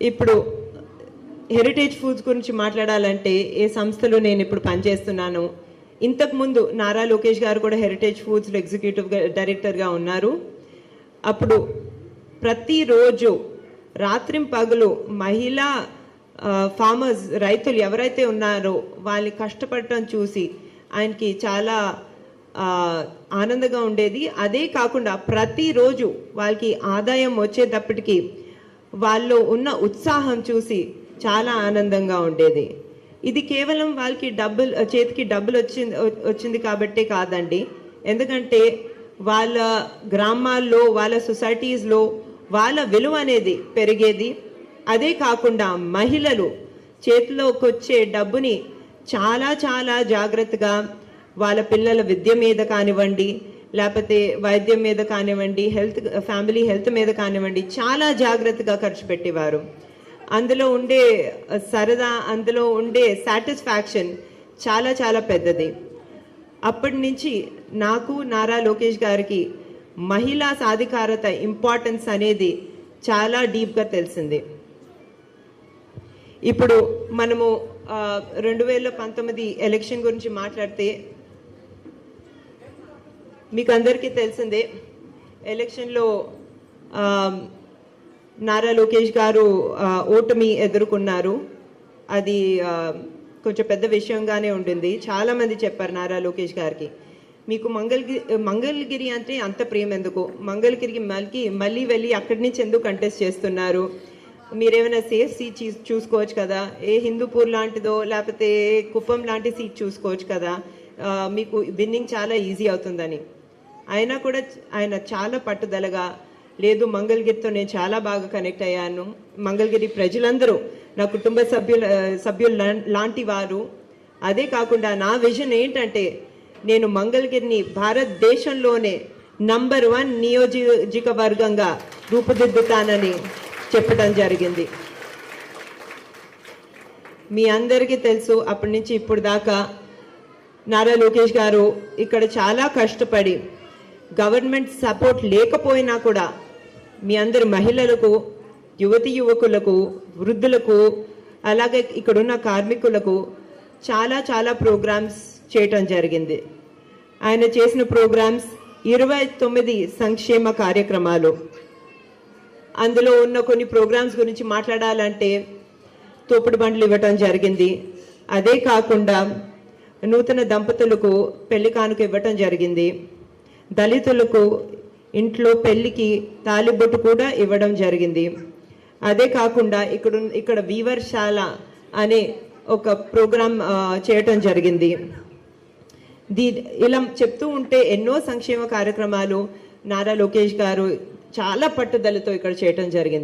ఇప్పుడు heritage foods గురించి మాట్లాడాలంటే ఏ సంస్థలో నేను ఇప్పుడు పనిచేస్తున్నాను ఇంతకుముందు నారా లోకేష్ గారు కూడా హెరిటేజ్ ఫుడ్స్లో ఎగ్జిక్యూటివ్ డైరెక్టర్గా ఉన్నారు. అప్పుడు ప్రతిరోజు రాత్రిం పగలు మహిళా ఫార్మర్స్ రైతులు ఎవరైతే ఉన్నారో వాళ్ళని కష్టపడటం చూసి ఆయనకి చాలా ఆనందంగా ఉండేది. అదే కాకుండా ప్రతిరోజు వాళ్ళకి ఆదాయం వచ్చేటప్పటికి వాళ్ళు ఉన్న ఉత్సాహం చూసి చాలా ఆనందంగా ఉండేది. ఇది కేవలం వాళ్ళకి డబ్బులు చేతికి డబ్బులు వచ్చింది వచ్చింది కాబట్టే కాదండి. ఎందుకంటే వాళ్ళ గ్రామాల్లో వాళ్ళ సొసైటీస్లో వాళ్ళ విలువ అనేది పెరిగేది. అదే కాకుండా మహిళలు చేతిలోకి వచ్చే డబ్బుని చాలా చాలా జాగ్రత్తగా వాళ్ళ పిల్లల విద్య మీద కానివ్వండి లేకపోతే వైద్యం మీద కానివ్వండి హెల్త్ ఫ్యామిలీ హెల్త్ మీద కానివ్వండి చాలా జాగ్రత్తగా ఖర్చు పెట్టేవారు. అందులో ఉండే సరదా అందులో ఉండే సాటిస్ఫాక్షన్ చాలా చాలా పెద్దది. అప్పటి నుంచి నాకు నారా లోకేష్ గారికి మహిళా సాధికారత ఇంపార్టెన్స్ అనేది చాలా డీప్గా తెలిసింది. ఇప్పుడు మనము రెండు వేల పంతొమ్మిది ఎలక్షన్ గురించి మాట్లాడితే మీకు అందరికీ తెలిసిందే ఎలక్షన్లో నారా లోకేష్ గారు ఓటమి ఎదుర్కొన్నారు. అది కొంచెం పెద్ద విషయంగానే ఉండింది. చాలామంది చెప్పారు నారా లోకేష్ గారికి. మీకు మంగళగిరి మంగళగిరి అంటే అంత ప్రేమ ఎందుకు? మంగళగిరికి మళ్ళీ మళ్ళీ వెళ్ళి అక్కడి నుంచి ఎందుకు కంటెస్ట్ చేస్తున్నారు? మీరేమైనా సేఫ్ సీట్ చూసుకోవచ్చు కదా? ఏ హిందూపూర్ లాంటిదో లేకపోతే కుప్పం లాంటి సీట్ చూసుకోవచ్చు కదా? మీకు విన్నింగ్ చాలా ఈజీ అవుతుందని. అయినా కూడా ఆయన చాలా పట్టుదలగా లేదు మంగళగిరితో నేను చాలా బాగా కనెక్ట్ అయ్యాను. మంగళగిరి ప్రజలందరూ నా కుటుంబ సభ్యుల సభ్యులు లాంటి వారు. అదే కాకుండా నా విజన్ ఏంటంటే నేను మంగళగిరిని భారతదేశంలోనే నంబర్ వన్ నియోజకవర్గంగా రూపుదిద్దుతానని చెప్పడం జరిగింది. మీ అందరికీ తెలుసు అప్పటి నుంచి ఇప్పుడు దాకా నారా లోకేష్ గారు ఇక్కడ చాలా కష్టపడి గవర్నమెంట్ సపోర్ట్ లేకపోయినా కూడా మీ అందరి మహిళలకు యువతి యువకులకు వృద్ధులకు అలాగే ఇక్కడున్న కార్మికులకు చాలా చాలా ప్రోగ్రామ్స్ చేయటం జరిగింది. ఆయన చేసిన ప్రోగ్రామ్స్ ఇరవై తొమ్మిది సంక్షేమ కార్యక్రమాలు. అందులో ఉన్న కొన్ని ప్రోగ్రామ్స్ గురించి మాట్లాడాలంటే తోపుడు బండ్లు ఇవ్వటం జరిగింది. అదే కాకుండా నూతన దంపతులకు పెళ్ళి కానుక ఇవ్వటం జరిగింది. దళితులకు ఇంట్లో పెళ్ళికి తాలిబొట్టు కూడా ఇవ్వడం జరిగింది. అదే కాకుండా ఇక్కడ ఇక్కడ వీవర్శాల అనే ఒక ప్రోగ్రాం చేయటం జరిగింది. దీ ఇలా చెప్తూ ఉంటే ఎన్నో సంక్షేమ కార్యక్రమాలు నారా లోకేష్ గారు చాలా పట్టుదలతో ఇక్కడ చేయటం జరిగింది.